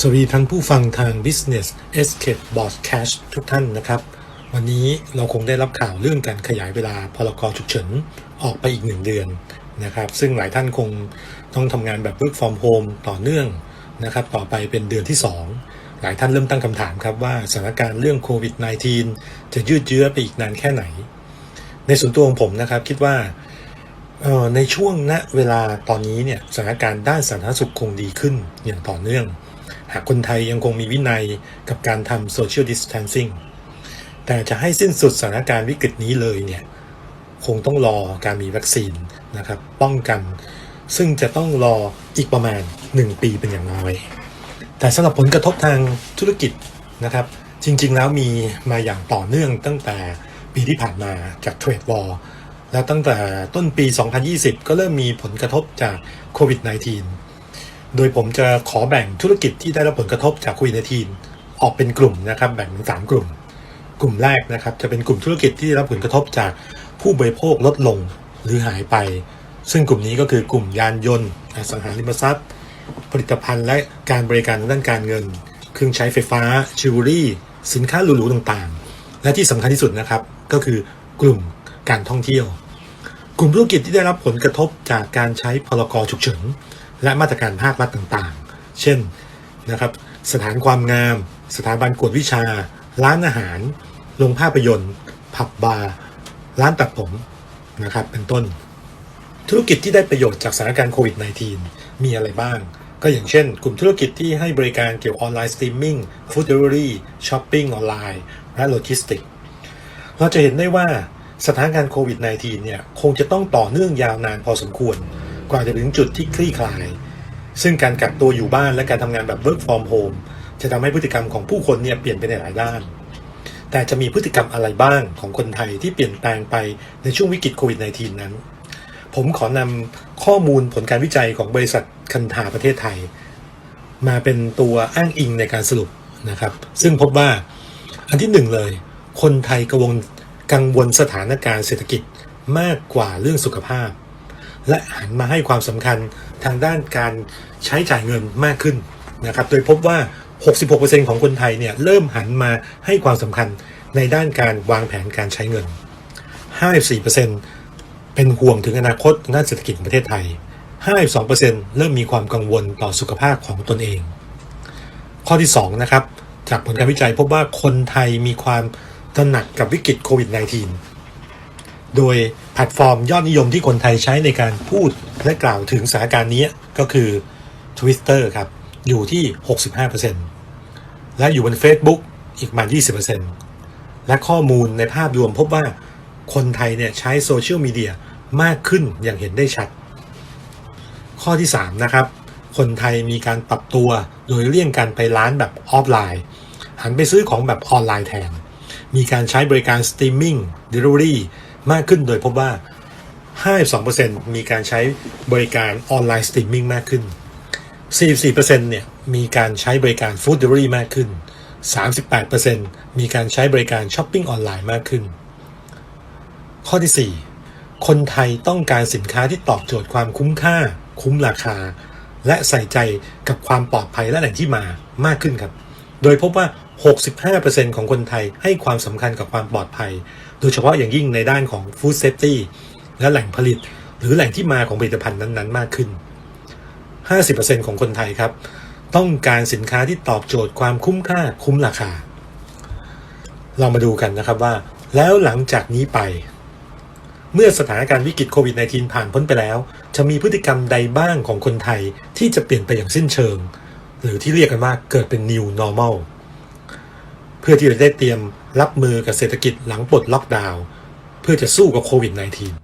สวัสดีท่านผู้ฟังทาง Business Escape Broadcast ทุกท่านนะครับ วันนี้เราคงได้รับข่าวเรื่องการขยายเวลาพลกรฉุกเฉินออกไปอีกหนึ่งเดือนนะครับ ซึ่งหลายท่านคงต้องทำงานแบบ work from home ต่อเนื่องนะครับ ต่อไปเป็นเดือนที่ 2 หลายท่านเริ่มตั้งคำถามครับว่าสถานการณ์เรื่องโควิด -19 จะยืดเยื้อไปอีกนานแค่ไหน ในส่วนตัวของผมนะครับคิดว่าในช่วงณเวลาตอนนี้เนี่ยสถานการณ์ด้านสาธารณสุขคงดีขึ้นอย่างต่อเนื่องากคนไทยยังคงมีวินัยกับการทำ social distancing แต่จะให้สิ้นสุดสถานการณ์วิกฤตนี้เลยเนี่ยคงต้องรอการมีวัคซีนนะครับป้องกัน ซึ่งจะต้องรออีกประมาณ 1 ปีเป็นอย่างน้อย แต่สำหรับผลกระทบทางธุรกิจนะครับ จริงๆแล้วมีมาอย่างต่อเนื่องตั้งแต่ปีที่ผ่านมาจากเทรดวอลแล้วตั้งแต่ต้นปี 2020 ก็เริ่มมีผลกระทบจากโควิด -19 โดยผมจะขอแบ่งธุรกิจที่ได้รับผลกระทบจากโควิด -19 ออกเป็นกลุ่มนะครับ แบ่งเป็นสามกลุ่ม กลุ่มแรกนะครับจะเป็นกลุ่มธุรกิจที่ได้รับผลกระทบจากผู้บริโภคลดลงหรือหายไป ซึ่งกลุ่มนี้ก็คือกลุ่มยานยนต์อสังหาริมทรัพย์ ผลิตภัณฑ์และการบริการด้านการเงิน เครื่องใช้ไฟฟ้าจิวเวลรี่ สินค้าหรูๆต่างๆ และที่สำคัญที่สุดนะครับก็คือกลุ่มการท่องเที่ยว กลุ่มธุรกิจที่ได้รับผลกระทบจากการใช้พลกรฉุกเฉิน และมาตรการภาครัฐต่างๆ เช่นนะครับสถานความงาม สถาบันกวดวิชา ร้านอาหารโรงภาพยนตร์ ผับบาร์ร้านตัดผมนะครับเป็นต้น ธุรกิจที่ได้ประโยชน์จากสถานการณ์โควิด -19 มีอะไรบ้าง ก็อย่างเช่น กลุ่มธุรกิจที่ให้บริการเกี่ยวออนไลน์สตรีมมิ่งฟู้ดเดลิเวอรี่ช้อปปิ้งออนไลน์และโลจิสติกเราจะเห็นได้ว่าสถานการณ์โควิด -19 เนี่ยคงจะต้องต่อเนื่องยาวนานพอสมควร ว่าจะถึงจุดที่คลี่คลาย ซึ่งการกักตัวอยู่บ้านและการทำงานแบบ work from home จะทำให้พฤติกรรมของผู้คนเนี่ยเปลี่ยนไปในหลายด้าน แต่จะมีพฤติกรรมอะไรบ้างของคนไทยที่เปลี่ยนแปลงไปในช่วงวิกฤตโควิด -19 นั้น ผมขอนำข้อมูลผลการวิจัยของบริษัทคันธาประเทศไทย มาเป็นตัวอ้างอิงในการสรุปนะครับ ซึ่งพบว่าอันที่หนึ่งเลย คนไทยกังวลกังวลสถานการณ์เศรษฐกิจมากกว่าเรื่องสุขภาพ และหันมาให้ความสำคัญทางด้านการใช้จ่ายเงินมากขึ้นนะครับโดยพบว่า 66%ของคนไทยเนี่ยเริ่มหันมาให้ความสำคัญในด้านการวางแผนการใช้เงิน 54%เป็นห่วงถึงอนาคตด้านเศรษฐกิจของประเทศไทย 52%เริ่มมีความกังวลต่อสุขภาพของตนเอง ข้อที่2นะครับจากผลการวิจัยพบว่าคนไทยมีความตระหนักกับวิกฤตโควิด -19 โดย แพลตฟอร์มยอดนิยมที่คนไทยใช้ในการพูดและกล่าวถึงสถานการณ์นี้ก็คือ Twitter ครับ อยู่ที่ 65%และอยู่บน Facebook อีกประมาณ 20%และข้อมูลในภาพรวมพบว่าคนไทยเนี่ยใช้โซเชียลมีเดียมากขึ้นอย่างเห็นได้ชัด ข้อที่ 3 นะครับ คนไทยมีการปรับตัวโดยเลี่ยงการไปร้านแบบออฟไลน์ หันไปซื้อของแบบออนไลน์แทน มีการใช้บริการสตรีมมิ่งเดลิเวอรี่ มากขึ้นโดยพบว่า 52%มีการใช้บริการออนไลน์สตรีมมิ่งมากขึ้น 44%เนี่ยมีการใช้บริการฟู้ดเดลิเวอรี่มากขึ้น 38%มีการใช้บริการช้อปปิ้งออนไลน์มากขึ้น ข้อที่ 4 คนไทยต้องการสินค้าที่ตอบโจทย์ความคุ้มค่า คุ้มราคา และใส่ใจกับความปลอดภัยและแหล่งที่มามากขึ้นครับ โดยพบว่า 65%ของคนไทยให้ความสำคัญกับความปลอดภัย โดยเฉพาะอย่างยิ่งในด้านของ Food Safety และแหล่งผลิต หรือแหล่งที่มาของผลิตภัณฑ์นั้นๆ มากขึ้น 50%ของคนไทยครับ ต้องการสินค้าที่ตอบโจทย์ความคุ้มค่าคุ้มราคา เรามาดูกันนะครับว่า แล้วหลังจากนี้ไป เมื่อสถานการณ์วิกฤตโควิด -19 ผ่านพ้นไปแล้ว จะมีพฤติกรรมใดบ้างของคนไทยที่จะเปลี่ยนไปอย่างสิ้นเชิง หรือที่เรียกกันว่าเกิดเป็น new normal พื่อที่จะได้เตรียมรับมือกับเศรษฐกิจหลังปลดล็อกดาวน์เพื่อจะสู้กับโควิด -19